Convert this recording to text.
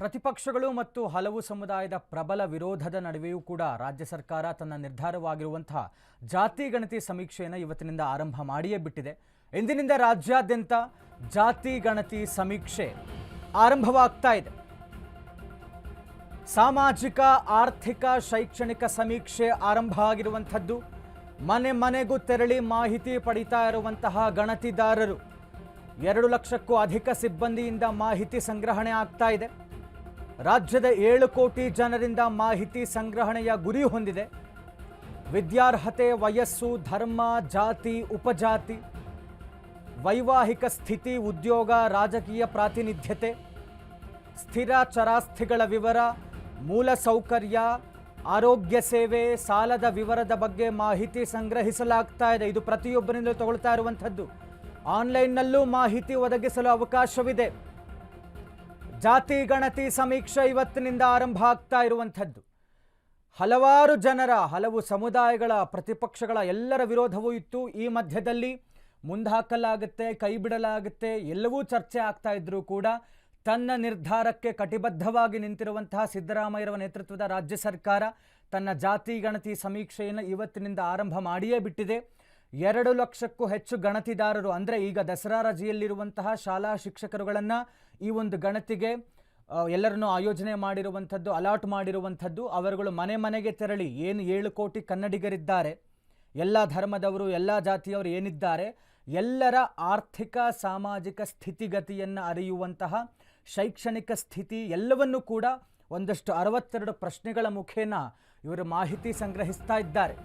ಪ್ರತಿಪಕ್ಷಗಳು ಮತ್ತು ಹಲವು ಸಮುದಾಯದ ಪ್ರಬಲ ವಿರೋಧದ ನಡುವೆಯೂ ಕೂಡ ರಾಜ್ಯ ಸರ್ಕಾರ ತನ್ನ ನಿರ್ಧಾರವಾಗಿರುವಂತಹ ಜಾತಿ ಗಣತಿ ಸಮೀಕ್ಷೆಯನ್ನು ಇವತ್ತಿನಿಂದ ಆರಂಭ ಮಾಡಿಯೇ ಬಿಟ್ಟಿದೆ. ಇಂದಿನಿಂದ ರಾಜ್ಯಾದ್ಯಂತ ಜಾತಿ ಗಣತಿ ಸಮೀಕ್ಷೆ ಆರಂಭವಾಗ್ತಾ ಇದೆ. ಸಾಮಾಜಿಕ, ಆರ್ಥಿಕ, ಶೈಕ್ಷಣಿಕ ಸಮೀಕ್ಷೆ ಆರಂಭ ಆಗಿರುವಂಥದ್ದು. ಮನೆ ಮನೆಗೂ ತೆರಳಿ ಮಾಹಿತಿ ಪಡಿತಾ ಇರುವಂತಹ ಗಣತಿದಾರರು ಎರಡು ಲಕ್ಷಕ್ಕೂ ಅಧಿಕ ಸಿಬ್ಬಂದಿಯಿಂದ ಮಾಹಿತಿ ಸಂಗ್ರಹಣೆ ಆಗ್ತಾ ಇದೆ. ರಾಜ್ಯದ ಏಳು ಕೋಟಿ ಜನರಿಂದ ಮಾಹಿತಿ ಸಂಗ್ರಹಣೆಯ ಗುರಿ ಹೊಂದಿದೆ. ವಿದ್ಯಾರ್ಹತೆ, ವಯಸ್ಸು, ಧರ್ಮ, ಜಾತಿ, ಉಪಜಾತಿ, ವೈವಾಹಿಕ ಸ್ಥಿತಿ, ಉದ್ಯೋಗ, ರಾಜಕೀಯ ಪ್ರಾತಿನಿಧ್ಯತೆ, ಸ್ಥಿರ ಚರಾಸ್ತಿಗಳ ವಿವರ, ಮೂಲ ಸೌಕರ್ಯ, ಆರೋಗ್ಯ ಸೇವೆ, ಸಾಲದ ವಿವರದ ಬಗ್ಗೆ ಮಾಹಿತಿ ಸಂಗ್ರಹಿಸಲಾಗ್ತಾ ಇದೆ. ಇದು ಪ್ರತಿಯೊಬ್ಬರಿಂದಲೂ ತಗೊಳ್ತಾ ಇರುವಂಥದ್ದು. ಆನ್ಲೈನ್ನಲ್ಲೂ ಮಾಹಿತಿ ಒದಗಿಸಲು ಅವಕಾಶವಿದೆ. ಜಾತಿ ಗಣತಿ ಸಮೀಕ್ಷೆ ಇವತ್ತಿನಿಂದ ಆರಂಭ ಆಗ್ತಾ ಇರುವಂಥದ್ದು. ಹಲವಾರು ಜನರ, ಹಲವು ಸಮುದಾಯಗಳ, ಪ್ರತಿಪಕ್ಷಗಳ ಎಲ್ಲರ ವಿರೋಧವೂ ಇತ್ತು. ಈ ಮಧ್ಯದಲ್ಲಿ ಮುಂದಾಕಲಾಗುತ್ತೆ ಕೈ ಬಿಡಲಾಗುತ್ತೆ ಎಲ್ಲವೂ ಚರ್ಚೆ ಆಗ್ತಾ ಇದ್ರೂ ಕೂಡ ತನ್ನ ನಿರ್ಧಾರಕ್ಕೆ ಕಟಿಬದ್ಧವಾಗಿ ನಿಂತಿರುವಂತಹ ಸಿದ್ದರಾಮಯ್ಯರ ನೇತೃತ್ವದ ರಾಜ್ಯ ಸರ್ಕಾರ ತನ್ನ ಜಾತಿ ಗಣತಿ ಸಮೀಕ್ಷೆಯನ್ನು ಇವತ್ತಿನಿಂದ ಆರಂಭ ಮಾಡಿಯೇ ಬಿಟ್ಟಿದೆ. ಎರಡು ಲಕ್ಷಕ್ಕೂ ಹೆಚ್ಚು ಗಣತಿದಾರರು, ಅಂದರೆ ಈಗ ದಸರಾ ರಜೆಯಲ್ಲಿರುವಂತಹ ಶಾಲಾ ಶಿಕ್ಷಕರುಗಳನ್ನು ಈ ಒಂದು ಗಣತಿಗೆ ಎಲ್ಲರನ್ನು ಆಯೋಜನೆ ಮಾಡಿರುವಂಥದ್ದು, ಅಲಾಟ್ ಮಾಡಿರುವಂಥದ್ದು, ಅವರುಗಳು ಮನೆ ಮನೆಗೆ ತೆರಳಿ ಏನು ಏಳು ಕೋಟಿ ಕನ್ನಡಿಗರಿದ್ದಾರೆ, ಎಲ್ಲ ಧರ್ಮದವರು, ಎಲ್ಲ ಜಾತಿಯವರು ಏನಿದ್ದಾರೆ, ಎಲ್ಲರ ಆರ್ಥಿಕ, ಸಾಮಾಜಿಕ ಸ್ಥಿತಿಗತಿಯನ್ನು ಅರಿಯುವಂತಹ ಶೈಕ್ಷಣಿಕ ಸ್ಥಿತಿ ಎಲ್ಲವನ್ನೂ ಕೂಡ ಒಂದಷ್ಟು ಅರವತ್ತೆರಡು ಪ್ರಶ್ನೆಗಳ ಮುಖೇನ ಇವರು ಮಾಹಿತಿ ಸಂಗ್ರಹಿಸ್ತಾ ಇದ್ದಾರೆ.